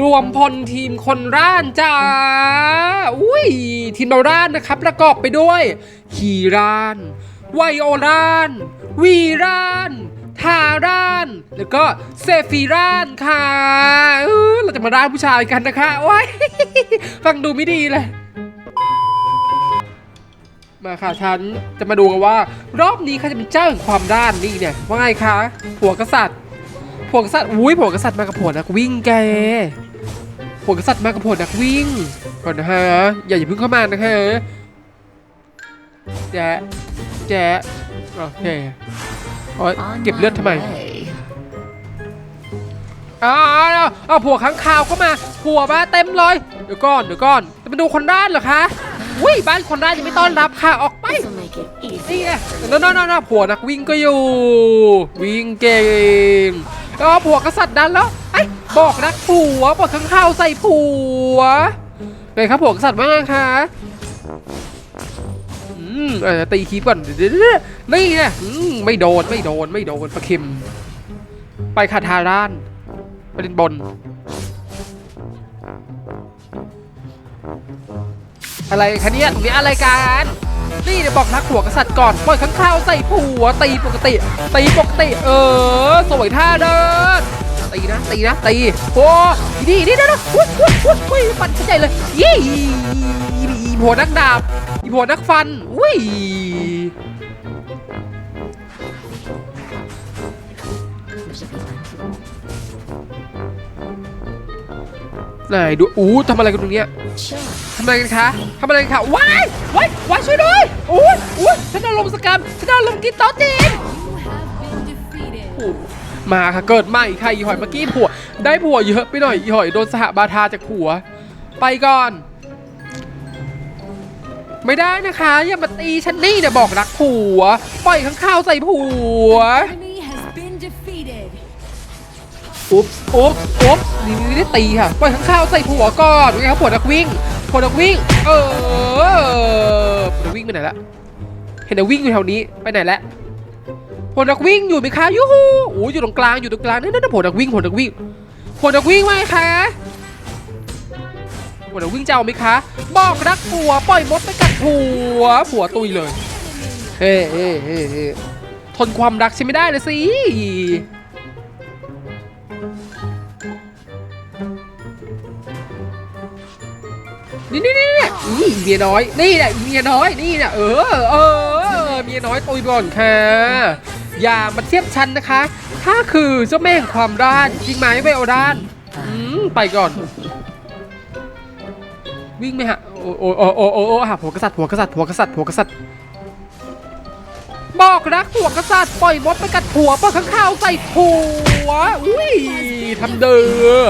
รวมพลทีมคนร่านจ้า อุ้ย ทีมเราร่านนะครับ ประกอบไปด้วย ขี่ร่าน ไวโอร่าน วีร่านทาร่าน แล้วก็เซฟีร่านค่ะเราจะมาร่านผู้ชายกันนะคะ โอ้ย ฟังดูไม่ดีเลย มาค่ะฉันจะมาดูกันว่า รอบนี้ใครจะเป็นเจ้าแห่งความด้านนี่เนี่ย ว่าไงคะผัวกษัตริย์ ผัวกษัตริย์อุ้ยผัวกษัตริย์มากับผัวนักวิ่งแกผัวกษัตริย์มากับผัวนักวิ่ง ก่อนนะฮะ อย่าอย่าเพิ่งเข้ามานะฮะแจ๊ะแจ๊ะโอเคโอ๊ยเก็บเลือดทำไมอ้าวอ้าวผัวข้างคาวก็มาผัวมาเต็มเลย เดี๋ยวก่อน เดี๋ยวก่อน จะมาดูคนด้านเหรอคะ อุ้ยบ้านคนได้านยังไม่ต้อนรับค่ะออกไปนี่ไงน่นน่ผัวนักวิ่งก็อยู่ วิ่งเก่งอ๋อผัวกษัตริย์ดันแล้วไอ้บอกนักผัวบอกข้างข้าวใส่ผัวไงครับผัวกษัตริย์ว่าไงคะอืมตีคีบก่อนเดี๋ยวเนี่ไงไม่โดนไม่โดนไม่โดนประเคิมไปคาทาร่านไปเด็นบน อะไรคะเนี่ยตรงนี้อะไรกันนี่เดี๋ยวบอกรักผัวกษัตริย์ก่อนปล่อยข้างข้าวใส่ผัวตีปกติตีปกติ เออ สวยท่าเดินตีนะตีนะตีโอ้ดีดีนะนะอุ้ยอุ้ยอุ้ยอุ้ยฟันเข้าใจเลยยี่อีผัวนักดาบอีผัวนักฟันอุ้ยไหนดูอู้ทำอะไรกันตรงเนี้ย ทำอะไรกันคะทำอะไรกันคะว้ายว้ายว้ายช่วยด้วยอู้ยอู้ยฉันโดนลมสกรรมฉันโดนลมกินโต๊ะจีนมาค่ะเกิดใหม่ค่ะอีหอยเมื่อกี้ผัว ได้ผัวเยอะไปหน่อยอีหอยโดนสหบาทาจากผัว ไปก่อน ไม่ได้นะคะ อย่ามาตีฉันนี่เนี่ยบอกรักผัว ปล่อยข้างข้าวใส่ผัว อุ๊บอุ๊บอุ๊บนี่นี่ได้ตีค่ะปล่อยข้างข้าวใส่ผัวก่อนนไงครับผัวนักวิ่งผัวนักวิ่ง เออผัวนักวิ่งไปไหนละเห็นแต่วิ่งอยู่แถวนี้ไปไหนล้วผลนักวิ่งอยู่ไหมคะยูฮูโอ้ยอยู่ตรงกลางอยู่ตรงกลางนั่นนั่นผลนักวิ่งผลนักวิ่งผลนักวิ่งไหมคะผลนักวิ่งเจะเอาไหมคะ บอกรักผัวปล่อยมดไปกัดผัวผัวตุยเลยเฮ้เฮ้เฮ้เฮ้ทนความรักใช่ไม่ได้เลยสิ นี่นี่นี่นี่นี่เมียน้อย นี่แหละเมียน้อย นี่น่ะเออเออเมียน้อยตุยก่อนค่ะ อย่ามาเทียบฉันนะคะถ้าคือเจ้าแม่แห่งความด้าน จริงไหมไวโอด้านอืมไปก่อน วิ่งไหมฮะ โอ้โอ้โอ้โอ้โอ้โอ้หาผัวกษัตริย์ผัวกษัตริย์ผัวกษัตริย์ผัวกษัตริย์บอกรักผัวกษัตริย์ปล่อยมดไปกัดผัวปล่อยข้างข้าวใส่ผัว อุ้ยทำเด้อ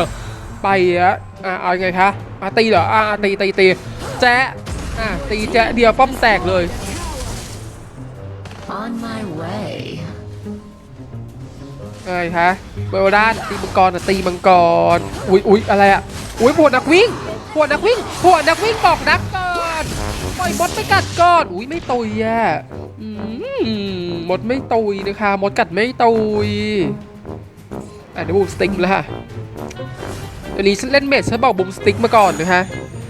ไปอะ อะเอายังไงคะอะตีเหรออะอะตีตีตีแจ๊ะอะตีแจ๊ะเดียวป้อมแตกเลย On my way. อะไรคะเบลด้านตีมังกรอะตีมังกร อุ้ยอุ้ยอะไรอะอุ้ยพวกนักวิ่งพวกนักวิ่งพวกนักวิ่งบอกนักก่อนปล่อยมดไปกัดก่อน อุ้ยไม่ตุยอะอืมมดไม่ตุยนะคะ มดกัดไม่ตุยอะเดี๋ยวบูมสติ๊กแล้วค่ะ เดี๋ยวนี้ฉันเล่นเมจฉันบอกบูมสติ๊กมาก่อนนะคะ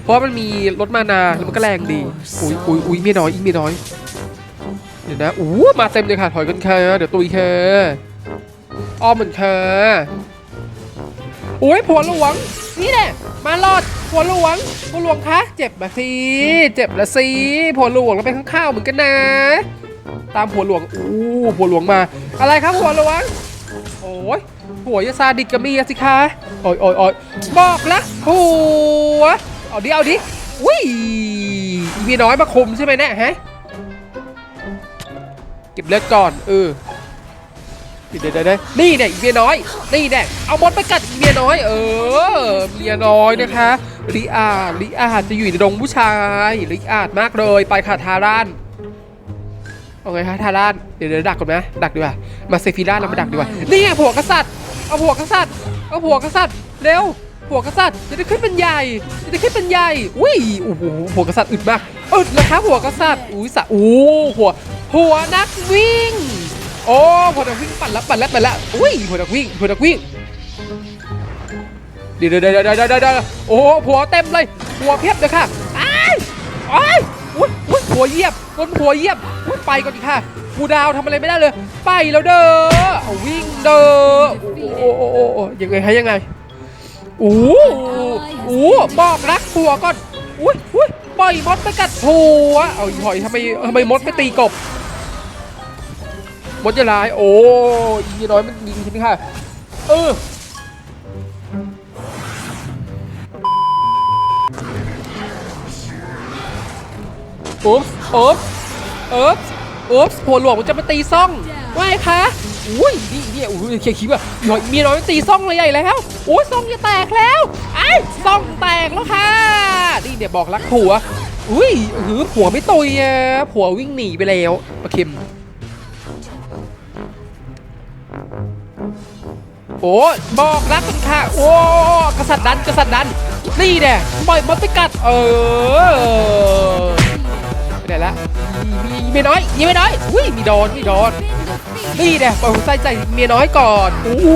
เพราะมันมีรถมานาแล้วมันก็แรงดี อุ้ยอุ้ยอุ้ยมีน้อยอีเมีน้อย เดี๋ยวนะ อู้มาเต็มเลยค่ะ ถอยกันค่ะเดี๋ยวตุยค่ะอ้อมเหมือนเธอโอ้ยผัวหลวง นี่แหละมาลอดผัวหลวงผัวหลวงคะ เจ็บมาสิเจ็บละสิผัวหลวงเราเป็นข้างข้าวเหมือนกันนะ ตามผัวหลวง อู้ผัวหลวงมา อะไรครับผัวหลวง โอ้ย ผัวยาซาดิดกับเมียสิคะโอ้ยโอ้ยโอ้ยบอกละผัวเอาดิเอาดิวิเมีน้อยมาคุมใช่ไหมเนี่ยฮะเก็บเลือดก่อนเออเดี๋ยวเดี๋ยวเดี๋ยวนี่เนี่ยเมียน้อยนี่เนี่ยเอามดไปกัดเมียน้อย เออเมียน้อยนะคะลิอาลิอาจะอยู่ในดงผู้ชายลิอาดมากเลยไปค่ะทารานเอาไงคะทารานเดี๋ยวเดี๋ยวดักก่อนนะดักดีกว่ามาเซฟิล่าเรามาดักดีกว่านี่ผัวกษัตริย์ เอาผัวกษัตริย์เอาผัวกษัตริย์เร็วผัวกษัตริย์จะได้ขึ้นเป็นใหญ่จะได้ขึ้นเป็นใหญ่อุ้ยโอ้โหผัวกษัตริย์อึดมากอึดนะคะผัวกษัตริย์อุ้ยสะอู้ผัวผัวนักวิ่งโอ้พอนักวิ่งปั่นแล้วปั่นแล้วปั่นแล้วอุ้ยพอนักวิ่งพอนักวิ่งดีเดี๋ยวเดี๋ยวเดี๋ยวเดี๋ยวเดี๋ยวโอ้โหผัวเต็มเลยผัวเพียบเลยค่ะอ้ายอ้ายอุ้ยอุ้ยผัวเยียบโดนผัวเยียบอุ้ยไปก่อนดีค่ะ กูดาวทำอะไรไม่ได้เลย ไปแล้วเด้อเอาวิ่งเด้อโอ้โอ้โอ้โอ้ยังไงฮะยังไงโอ้โหโอ้บอกรักผัวก่อนอุ้ยอุ้ยปล่อยมดไปกัดผัวเอาอีหอยทำไมทำไมมดไม่ตีกบมดจะลาย โอ้ยน้อยมันยิงทีนี้ค่ะเอออุ๊บอุ๊บอุ๊บ อุ๊บหัวหลวงมันจะมาตีซ่องว่าไงคะอุ้ยนี่เนี่ยอุ้ยเขียคิดว่าหน่อยเมียน้อยตีซ่องเลยใหญ่แล้วโอ้ยซ่องจะแตกแล้วไอ้ซ่องแตกแล้วค่ะนี่เดี๋ยวบอกรักผัวอุ้ยหือผัวไม่ตุยอะผัววิ่งหนีไปแล้วปะเข็มโอ้บอกรักกันค่ะ โอ้กษัตริย์ดันกษัตริย์ดันนี่แน่ปล่อยมันไปกัด เออ ไปไหนละมีมีเมียน้อยยิงไม่น้อยอุ้ยมีโดนมีโดนนี่แน่ปล่อยหัวใจใจเมียน้อยก่อนโอ้โห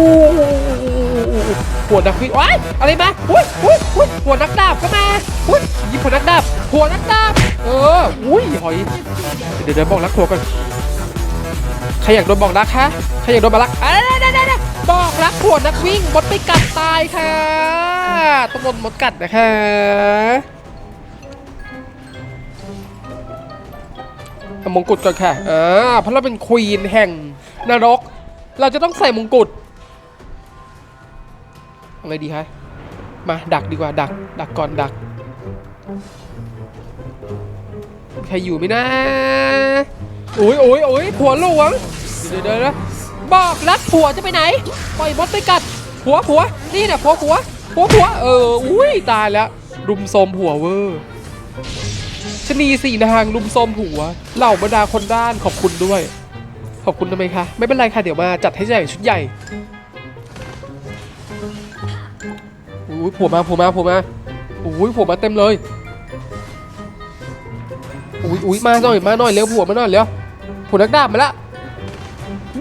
หัวนักวิ่งว้ายอะไรมาอุ้ยอุ้ยอุ้ยหัวนักดาบก็มาอุ้ยยิงหัวนักดาบหัวนักดาบเอออุ้ยหอยเดี๋ยวเดี๋ยวบอกรักหัวก่อนใครอยากโดนบอกรักคะใครอยากโดนบอกรักอะได้ได้ได้บอกรักผัวนักวิ่งมดไปกัดตายค่ะต้องโดนมดกัดนะคะ มงกุฎก่อนค่ะอ่าเพราะเราเป็นควีนแห่งนรก เราจะต้องใส่มงกุฎเอาไงดีคะมาดักดีกว่าดัก ดักก่อนดักใครอยู่ไหมนะโอ้ยโอ้ยโอ้ยผัวหลวงเดี๋ยวเดี๋ยวเดี๋ยวบอกรักผัวจะไปไหน ปล่อยมดไปกัดผัวผัวนี่เนี่ยผัวผัวผัวผัวเออ อุ้ยตายแล้ว รุมโทรมผัวเวอร์ ชนีสี่นางรุมโทรมผัว เหล่าบรรดาคนด้านขอบคุณด้วย ขอบคุณทำไมคะ ไม่เป็นไรค่ะ เดี๋ยวมาจัดให้ใหญ่ชุดใหญ่อุ้ยผัวมาผัวมาผัวมาอุ้ยผัวมาเต็มเลยอุ้ยอุ้ยมาหน่อยมาหน่อยเร็วผัวมาหน่อยเร็วผัวนักดาบมาละ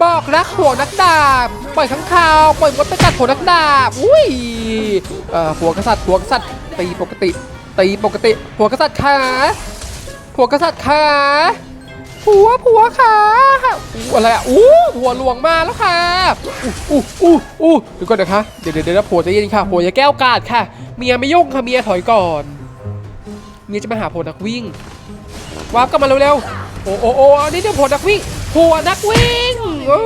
บอกรักผัวนักดาบปล่อยข้างคาวปล่อยมดไปกัดผัวนักดาบอุ้ยเอ่อผัวกษัตริย์ผัวกษัตริย์ตีปกติตีปกติผัวกษัตริย์ขา ผัวกษัตริย์ขาผัวผัวขาอู้อะไรอะอู้ผัวหลวงมาแล้วค่ะอู้อู้อู้อู้เดี๋ยวก่อนนะคะเดี๋ยวเดี๋ยวเดี๋ยวผัวใจะเย็นค่ะผัวอย่าแก้วกาดค่ะ เมียไม่ยุ่งค่ะเมียถอยก่อน เมียจะมาหาผัวนักวิ่งวาร์ปกลับมาเร็วๆโอ้โอ้โอ้อันนี้เดี๋ยวผัวนักวิ่งผัวนักวิ่งโอ้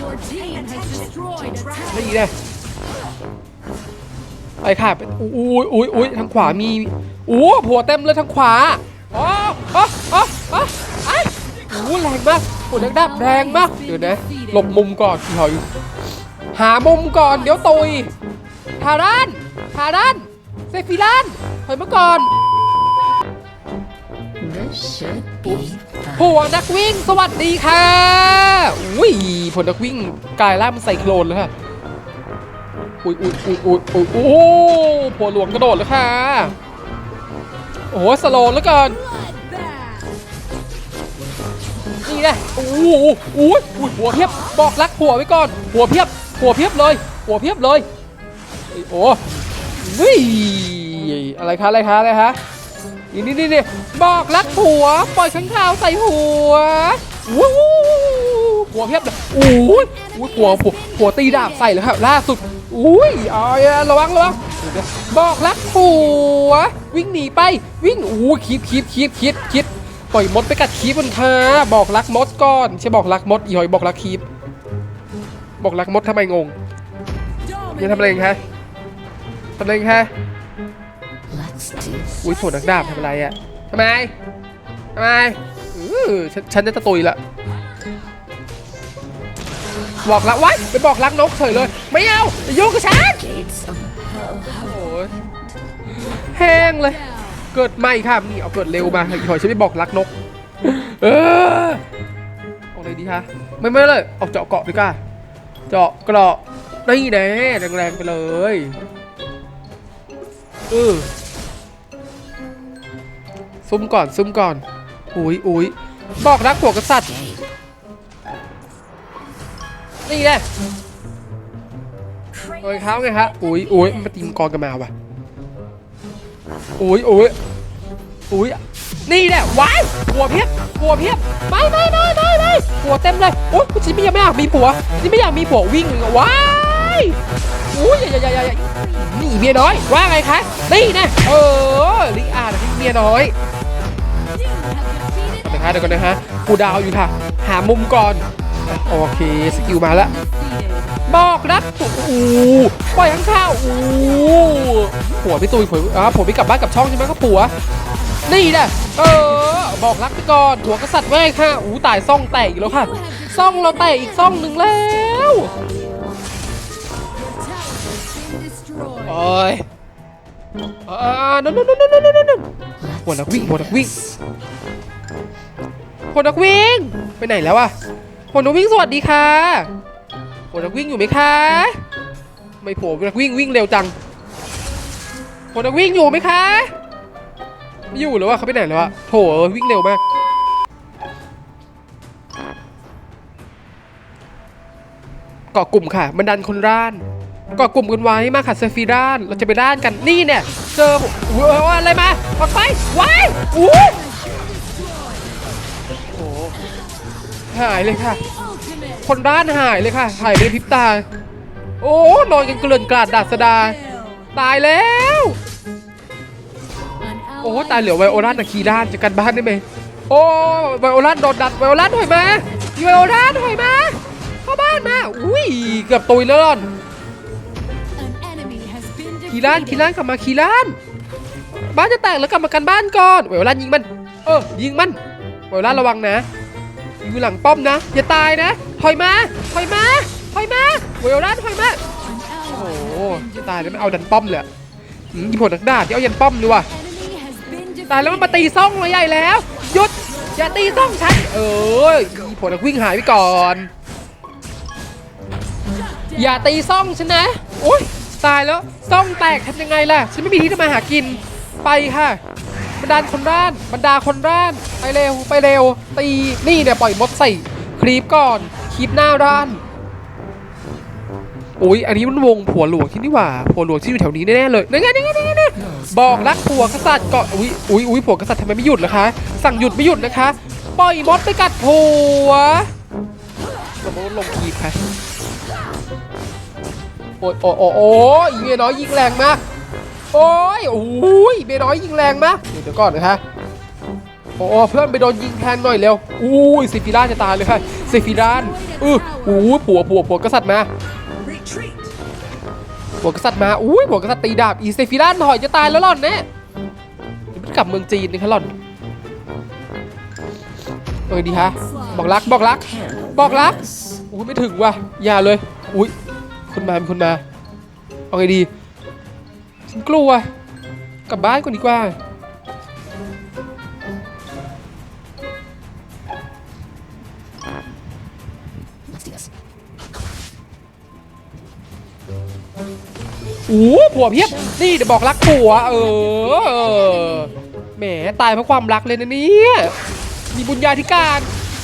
Your team has destroyed a tower. นี่เลย ไอ้ค่ะเป็นอุ้ยอุ้ยอุ้ยทางขวามีอู้ผัวเต็มเลยทางขวาอ๋ออ๋ออ๋ออ๋อไอ้อู้แรงมากผัวนักดับแรงมากเดี๋ยวนะหลบมุมก่อนพี่หอยหามุมก่อนเดี๋ยวตุยทารานทารานเซฟิลานถอยมาก่อนผัวนักวิ่งสวัสดีค่ะ อุ้ยผัวนักวิ่งกลายร่างเป็นไซโคลนแล้วค่ะ อุ้ยอุ้ยอุ้ยอุ้ยอุ้ยโอ้ผัวหลวงกระโดดแล้วค่ะ โอ้โหสโลว์แล้วกินนี่ไงโอ้โหอุ้ยอุ้ยผัวเพียบบอกรักผัวไว้ก่อนผัวเพียบผัวเพียบเลยผัวเพียบเลยไอ้โอ้วิ่อะไรคะอะไรคะอะไรคะนี่นี่นี่นี่บอกรักผัว ปล่อยข้างข่าวใส่หัววู้ วู้ผัวเพียบเลยโอ้ยอุ้ยผัวผัวผัวตีดาบใส่เลยครับ ล่าสุดอุ้ยเอาอยระวังระวังบอกรักผัว วิ่งหนีไป วิ่งโอ้ยคิดคิดคิดคิดคิดปล่อยมดไปกัดคีบบนค้าบอกรักมดก่อนใช่บอกรักมดอีหอยบอกรักคีบบอกรักมดทำไมงงเนี่ยทำอะไรกันคะทำอะไรกันคะ let's do อุ้ยผลนักดาบทำอะไรอะทำไมทำไมอือฉันฉันจะตะตุยละ บอกรักไว้ไปบอกรักนกเฉยเลย ไม่เอาอย่ายุ่งกับฉันโอ้ยแห้งเลย เกิดใหม่ค่ะนี่เอาเกิดเร็วมาหอยฉันไม่บอกรักนก เออเอาอะไรดีคะไม่ไม่เลยเอาเจาะเกาะดีกว่าเจาะเกราะนี่แน่แรงๆไปเลยเออซุ่มก่อนซุ่มก่อนอุ้ยอุ้ยบอกรักผัวกษัตริย์ นี่แน่เอ้ยเขาไงฮะอุ้ยอุ้ยมาตีมกรกันมาว่ะอุ้ยอุ้ยอุ้ยนี่แหละว้ายหัวเพียบหัวเพียบไม่ไม่ไม่ไม่ไม่หัวเต็มเลยโอ้ยฉันไม่ยังไม่อยากมีผัวฉันไม่อยากมีผัววิ่งเลยว้ายอุ้ยอย่าอย่าอย่าอย่านี่เมียน้อยว่าไงคะนี่นะเออลิอาร์ที่เมียน้อยนะคะเดี๋ยวก่อนนะฮะกูดาวอยู่ค่ะ หามุมก่อน โอเค สกิลมาแล้ว บอกรักโอ้ปล่อยข้างข้าวโอ้หผัวพี่ตุยผัวอ่าผัวพี่กลับบ้านกับช่องใช่ไหมก็ผัว นี่นะเออ บอกรักไปก่อนผัวกษัตริย์แม่ค่ะอู้ตายซ่องแตกอีกแล้วค่ะ ซ่องเราแตกอีกซ่องหนึ่งแล้วโอ้ยอ่านั่นนั่นนั่นนั่นนั่นนั่นหัวนักวิ่งหัวนักวิ่งหัวนักวิ่ง ไปไหนแล้วอะ หัวนักวิ่งสวัสดีค่ะหัวนักวิ่งอยู่ไหมคะไม่ผัวนักวิ่งวิ่งเร็วจังหัวนักวิ่งอยู่ไหมคะไม่อยู่หรือว่าเขาไปไหนแล้วอะโถวิ่งเร็วมากเกาะกลุ่มค่ะ มันดันคนร่านเกาะกลุ่มกันไว้มาค่ะเซฟีด้าน เราจะไปด้านกันนี่เนี่ย เจอเว้ยอะไรมาปักไปว้ายอู้ หายเลยค่ะ คนด้านหายเลยค่ะ หายไปในพริบตา โอ้นอนกันเกลื่อนกลาดดาสดา ตายแล้ว โอ้ตายเหลือไวโอรัสกับคีด้านจะกันบ้านได้ไหมโอ้ไวโอรัสโดนดันไวโอรัสถอยมาไวโอรัสถอยมาเข้าบ้านมาอุ้ยเกือบตุยแล้วล่อนคีร่านคีร่านกลับมาคีร่าน บ้านจะแตกแล้วกลับมากันบ้านก่อนเวโอลายิงมัน เออยิงมัน เวลาระวังนะ อยู่หลังป้อมนะ อย่าตายนะ ถอยมา ถอยมา ถอยมาเวลาถอยมา โอ้โหจะตายแล้วไม่เอาดันป้อมเลยอืมยิงผลนักดาที่เอายันป้อมดีว่ะตายแล้วมันมาตีซ่องเราใหญ่แล้ว หยุด อย่าตีซ่องฉัน เอออีผลนักวิ่งหายไปก่อน อย่าตีซ่องฉันนะโอ๊ยตายแล้วซ่องแตกทำยังไงล่ะ ฉันไม่มีที่จะมาหากิน ไปค่ะ ดาลคนร่านบรรดาคนร่าน ไปเร็วไปเร็ว ตีนี่เนี่ยปล่อยมดใส่ครีปก่อนครีปหน้าร่านโอ้ยอันนี้มันวงผัวหลวงที่นี่หว่าผัวหลวงที่อยู่แถวนี้แน่ๆเลยนั่นไงนั่นไงนั่ไงนั่นไงบอกรักผัวกษัตริย์ก่อนอุ้ยอุ้ยอุ้ยผัวกษัตริย์ทำไมไม่หยุดล่ะคะ สั่งหยุดไม่หยุดนะคะ ปล่อยมดไปกัดผัวสมมติลงครีปค่ะโอ้ยโอ้ยโอ้ยโอ้ยเมียน้อยยิงแรงมาก โอ้ยโอ้ยเมียน้อยยิงแรงมากเดี๋ยวก่อนนะคะโอ้เพื่อนไปโดนยิงแทนหน่อยเร็วอุ้ยเซฟิรานจะตายเลยค่ะเซฟิรานอืออู้ผัวผัวผัวกษัตริย์มาผัวกษัตริย์มาอุ้ยผัวกษัตริย์ตีดาบอีเซฟิรานถอยจะตายแล้วหล่อนแน่เดี๋ยวมันกลับเมืองจีนนะคะหล่อนเออดีฮะบอกรักบอกรัก บอกรักอุ้ยไม่ถึงว่ะอย่าเลยอุ้ยคนมามีคนมาเอาไงดี ฉันกลัว กลับบ้านก่อนดีกว่า โอ้โหผัวเพียบ นี่เดี๋ยวบอกรักผัว เออ แหม ตายเพราะความรักเลยนะเนี่ย มีบุญญาธิการ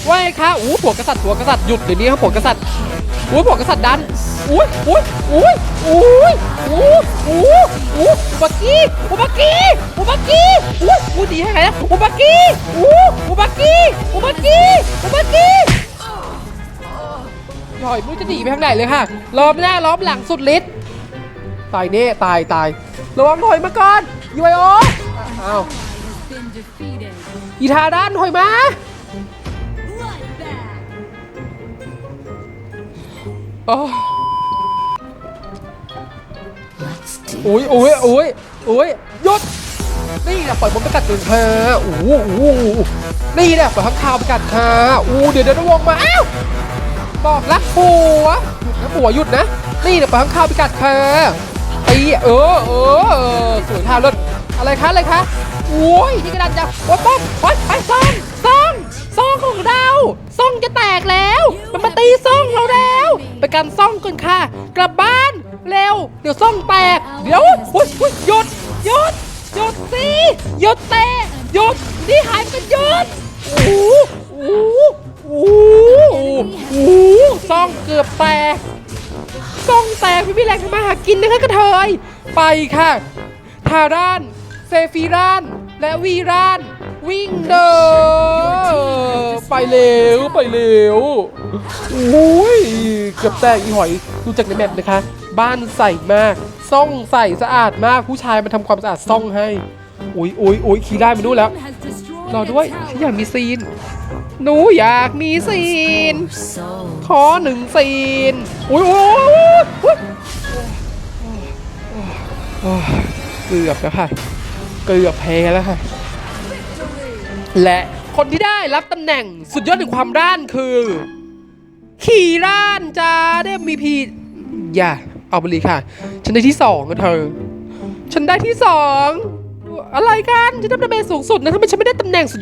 ว่าไงคะโอ้ผัวกษัตริย์ผัวกษัตริย์หยุดเดี๋ยวนี้ครับผัวกษัตริย์อู้ผัวกษัตริย์ดัน อุ้ยอุ้ยอุ้ยอุ้ยอู้อู้อู้อุบักกี้อุบักกี้อุบักกี้อู้อู้ดีให้ไงนะอุบักกี้อู้อุบักกี้อุบักกี้อุบักกี้หน่อยไม่รู้จะหนีไปทางไหนเลยค่ะล้อมหน้าล้อมหลังสุดฤทธิ์ตายเน่ตายตายระวังถอยมาก่อนยูไอโออ้าวอีทาด้านถอยมาโอ้ อุ้ยอุ้ยอุ้ยอุ้ยหยุด นี่นะปล่อยผมไปกัดหนึ่งค่ะอู้อู้หูนี่นะปล่อยข้างคาวไปกัดค่ะอู้เดี๋ยวเดี๋ยววงมา อ้าว บอกรักผัวหยุดนะผัวหยุดนะ นี่นะปล่อยข้างคาวไปกัดค่ะตีเออเออเออสวยท่ารถอะไรคะอะไรคะโอ้ยนี่กระดานจะโอ้ยป้อมโอ้ยไปซ่องซ่อง ซ่องของเราซ่องจะแตกแล้ว มันมาตีซ่องเราแล้ว ไปกันซ่องก่อนค่ะ กลับบ้านเร็ว เดี๋ยวซ่องแตก เดี๋ยวอุ้ยอุ้ยหยุดหยุดหยุดสิหยุดเตะหยุดนี่หายไปกันหยุดโอ้โหโอ้โหโอ้โหซ่องเกือบแตกซ่องแตงไม่มีแรงทำมาหากินนะคะกระเทยไปค่ะทารานเซฟีรานและวีราน วิ่งเด้อไปเร็วไปเร็วโอ้ยเกือบแตกอีหอยดูจากในแมปนะคะ บ้านใส่มากซ่องใสสะอาดมากผู้ชายมาทำความสะอาดซ่องให้อุ้ยอุ้ยอุ้ยขี่ได้มาดูแล้วรอด้วยฉันอยากมีซีน หนูอยากมีซีน ขอหนึ่งซีนโอ้ยโอ้ยเกือบแล้วค่ะ เกือบแพ้แล้วค่ะ และคนที่ได้รับตำแหน่งสุดยอดแห่งความร่านคือ ขี่ร่านจ้าได้มีพีอย่าเอาไปเลยค่ะ ฉันได้ที่สองอะเธอ ฉันได้ที่สองอะไรกัน ฉันได้ตำแหน่งสูงสุดนะทำไมฉันไม่ได้ตำแหน่งสุด